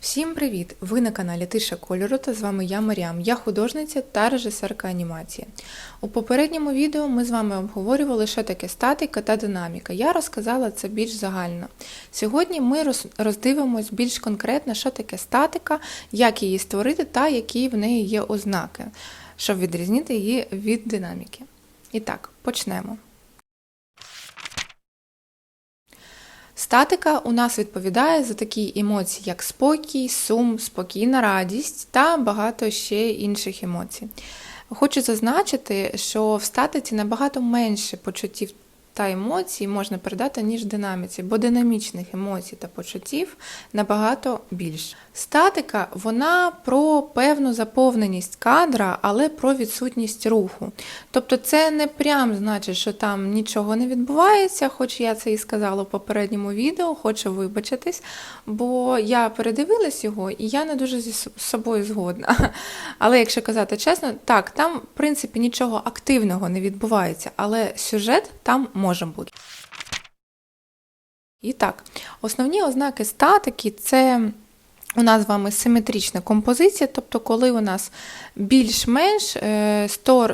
Всім привіт! Ви на каналі Тиша кольору та з вами я Маріам. Я художниця та режисерка анімації. У попередньому відео ми з вами обговорювали, що таке статика та динаміка. Я розказала це більш загально. Сьогодні ми роздивимось більш конкретно, що таке статика, як її створити та які в неї є ознаки, щоб відрізнити її від динаміки. І так, почнемо. Статика у нас відповідає за такі емоції, як спокій, сум, спокійна радість та багато ще інших емоцій. Хочу зазначити, що в статиці набагато менше почуттів та емоцій можна передати, ніж динаміці, бо динамічних емоцій та почуттів набагато більше. Статика вона про певну заповненість кадра, але про відсутність руху. Тобто це не прям значить, що там нічого не відбувається, хоч я це і сказала в попередньому відео, хочу вибачитись, бо я передивилась його і я не дуже зі собою згодна. Але якщо казати чесно, так, там в принципі нічого активного не відбувається, але сюжет там може бути. І так, основні ознаки статики це у нас з вами симетрична композиція, тобто, коли у нас більш-менш е,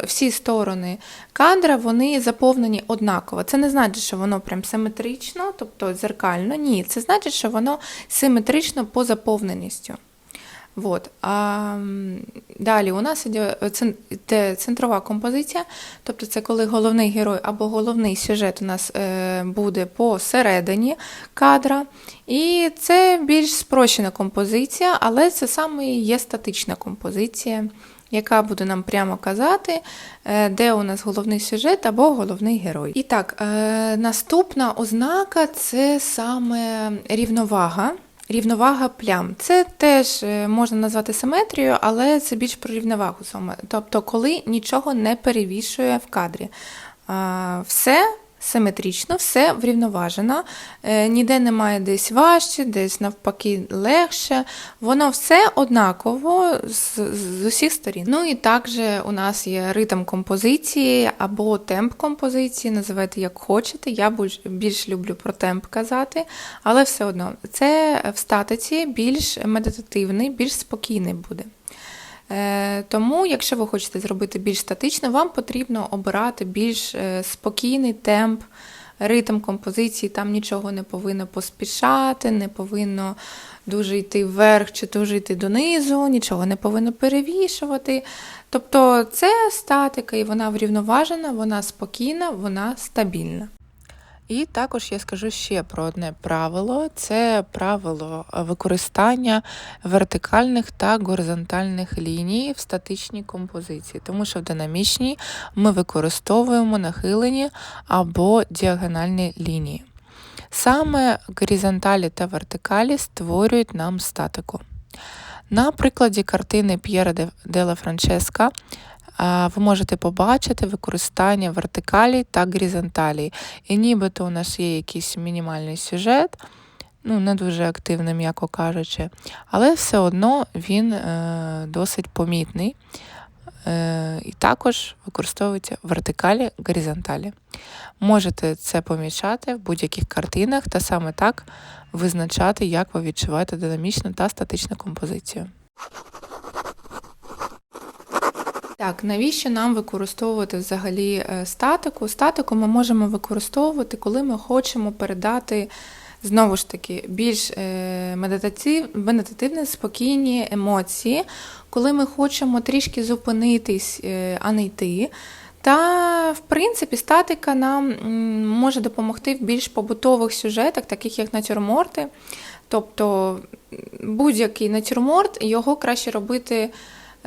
всі сторони кадра вони заповнені однаково. Це не значить, що воно прям симетрично, тобто дзеркально. Ні, це значить, що воно симетрично по заповненістю. Вот. А далі у нас іде центрова композиція, тобто це коли головний герой або головний сюжет у нас е, буде посередині кадра. І це більш спрощена композиція, але це саме є статична композиція, яка буде нам прямо казати, е, де у нас головний сюжет або головний герой. І так, е, наступна ознака це саме рівновага. Рівновага плям. Це теж е, можна назвати симетрією, але це більш про рівновагу саме. Тобто, коли нічого не перевішує в кадрі. Все симетрично, все врівноважено, е, ніде немає десь важче, десь навпаки легше. Воно все однаково з, з усіх сторін. Ну і також у нас є ритм композиції або темп композиції, називайте як хочете. Я більш, більш люблю про темп казати, але все одно це в статиці більш медитативний, більш спокійний буде. Е, Тому, якщо ви хочете зробити більш статично, вам потрібно обирати більш е, спокійний темп, ритм композиції, там нічого не повинно поспішати, не повинно дуже йти вверх чи дуже йти донизу, нічого не повинно перевішувати. Тобто це статика, і вона врівноважена, вона спокійна, вона стабільна. І також я скажу ще про одне правило: це правило використання вертикальних та горизонтальних ліній в статичній композиції, тому що в динамічній ми використовуємо нахилені або діагональні лінії. Саме горизонталі та вертикалі створюють нам статику. На прикладі картини П'єра де- Делла Франческа ви можете побачити використання вертикалі та горизонталі. І нібито у нас є якийсь мінімальний сюжет, ну не дуже активний, м'яко кажучи, але все одно він е, досить помітний. Е, і також використовується вертикалі, горизонталі. Можете це помічати в будь-яких картинах та саме так визначати, як ви відчуваєте динамічну та статичну композицію. Так, навіщо нам використовувати взагалі е, статику? Статику ми можемо використовувати, коли ми хочемо передати знову ж таки більш е, медитативні, спокійні емоції, коли ми хочемо трішки зупинитись, е, а не йти. Та, в принципі, статика нам може допомогти в більш побутових сюжетах, таких як натюрморти. Тобто будь-який натюрморт, його краще робити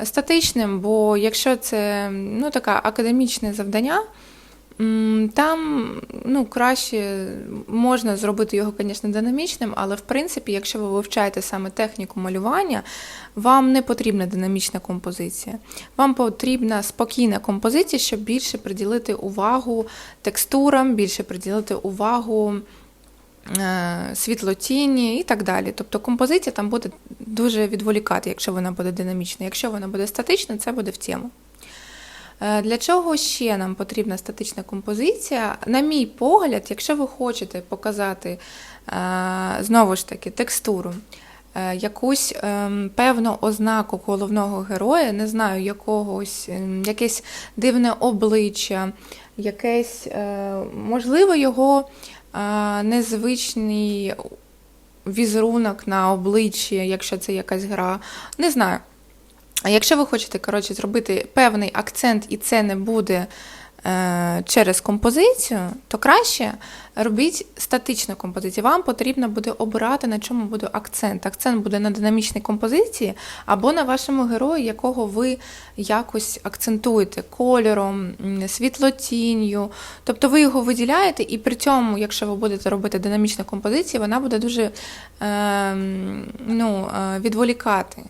статичним, бо якщо це ну, таке академічне завдання, там ну, краще можна зробити його, звісно, динамічним, але в принципі, якщо ви вивчаєте саме техніку малювання, вам не потрібна динамічна композиція. Вам потрібна спокійна композиція, щоб більше приділити увагу текстурам, більше приділити увагу світлотіні і так далі. Тобто композиція там буде дуже відволікати, якщо вона буде динамічна. Якщо вона буде статична, це буде в тему. Е, Для чого ще нам потрібна статична композиція? На мій погляд, якщо ви хочете показати е, знову ж таки текстуру, е, якусь ем, певну ознаку головного героя, не знаю, якогось, ем, якесь дивне обличчя, якесь, е, можливо, його е, незвичний візерунок на обличчі, якщо це якась гра. Не знаю. А якщо ви хочете, коротше, зробити певний акцент, і це не буде через композицію, то краще робіть статичну композицію. Вам потрібно буде обирати, на чому буде акцент. Акцент буде на динамічній композиції або на вашому герої, якого ви якось акцентуєте кольором, світлотінню. Тобто ви його виділяєте, і при цьому, якщо ви будете робити динамічну композицію, вона буде дуже е, ну, е, відволікати.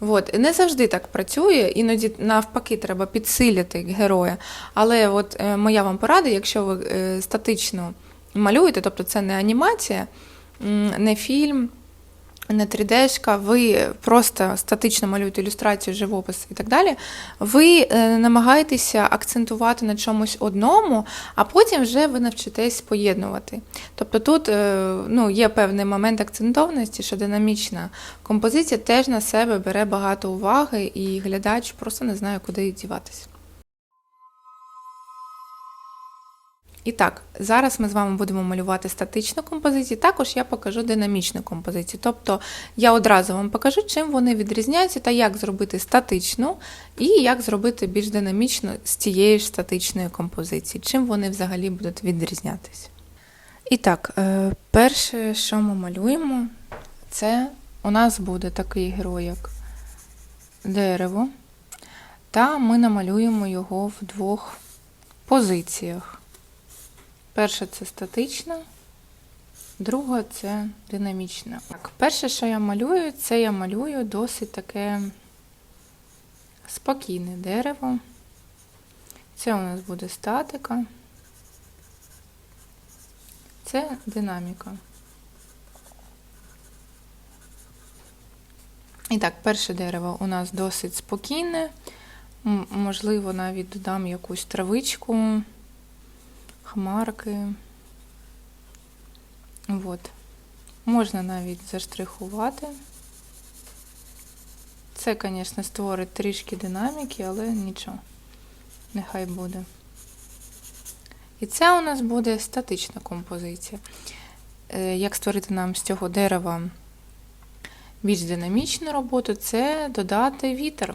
От. Не завжди так працює, іноді навпаки треба підсилити героя. Але от е, моя вам порада, якщо ви е, статично малюєте, тобто це не анімація, не фільм, не 3D-шка, ви просто статично малюєте ілюстрацію, живопис і так далі, ви е, намагаєтеся акцентувати на чомусь одному, а потім вже ви навчитесь поєднувати. Тобто тут е, ну, є певний момент акцентованості, що динамічна композиція теж на себе бере багато уваги, і глядач просто не знає, куди діватися. І так, зараз ми з вами будемо малювати статичну композицію, також я покажу динамічну композицію. Тобто я одразу вам покажу, чим вони відрізняються та як зробити статичну і як зробити більш динамічну з тієї ж статичної композиції, чим вони взагалі будуть відрізнятися. І так, е, перше, що ми малюємо, це у нас буде такий герой, як дерево, та ми намалюємо його в двох позиціях. Перша це статична, друга це динамічна. Так, перше, що я малюю, це я малюю досить таке спокійне дерево. Це у нас буде статика. Це динаміка. І так, перше дерево у нас досить спокійне. Можливо, навіть додам якусь травичку хмарки. От. Можна навіть заштрихувати. Це, звісно, створить трішки динаміки, але нічого, нехай буде. І це у нас буде статична композиція. Е, Як створити нам з цього дерева більш динамічну роботу, це додати вітер.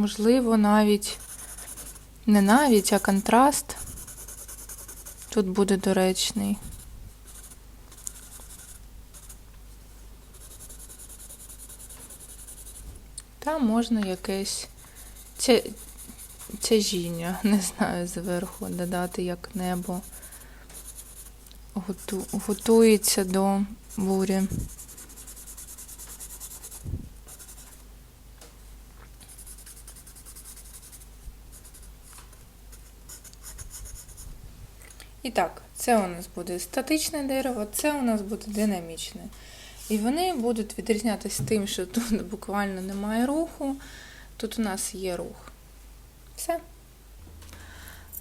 Можливо, навіть не навіть, а контраст тут буде доречний. Та можна якесь тя... тяжіння, не знаю, зверху додати як небо готу... готується до бурі. І так, це у нас буде статичне дерево, це у нас буде динамічне. І вони будуть відрізнятися тим, що тут буквально немає руху, тут у нас є рух. Все.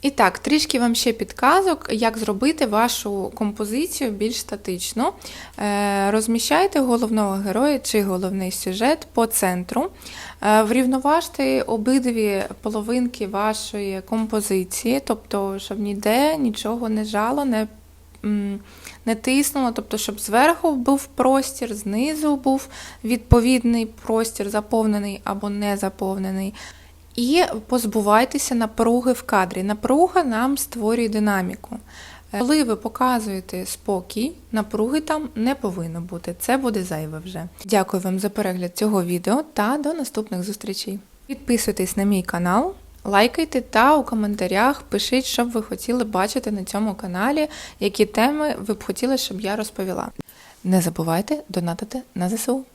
І так, трішки вам ще підказок, як зробити вашу композицію більш статичну. Е, Розміщайте головного героя чи головний сюжет по центру. Е, Врівноважте обидві половинки вашої композиції, тобто, щоб ніде нічого не жало, не не тиснуло, тобто, щоб зверху був простір, знизу був відповідний простір, заповнений або не заповнений. І позбувайтеся напруги в кадрі. Напруга нам створює динаміку. Коли ви показуєте спокій, напруги там не повинно бути. Це буде зайве вже. Дякую вам за перегляд цього відео та до наступних зустрічей. Підписуйтесь на мій канал, лайкайте та у коментарях пишіть, що б ви хотіли бачити на цьому каналі, які теми ви б хотіли, щоб я розповіла. Не забувайте донатити на ЗСУ.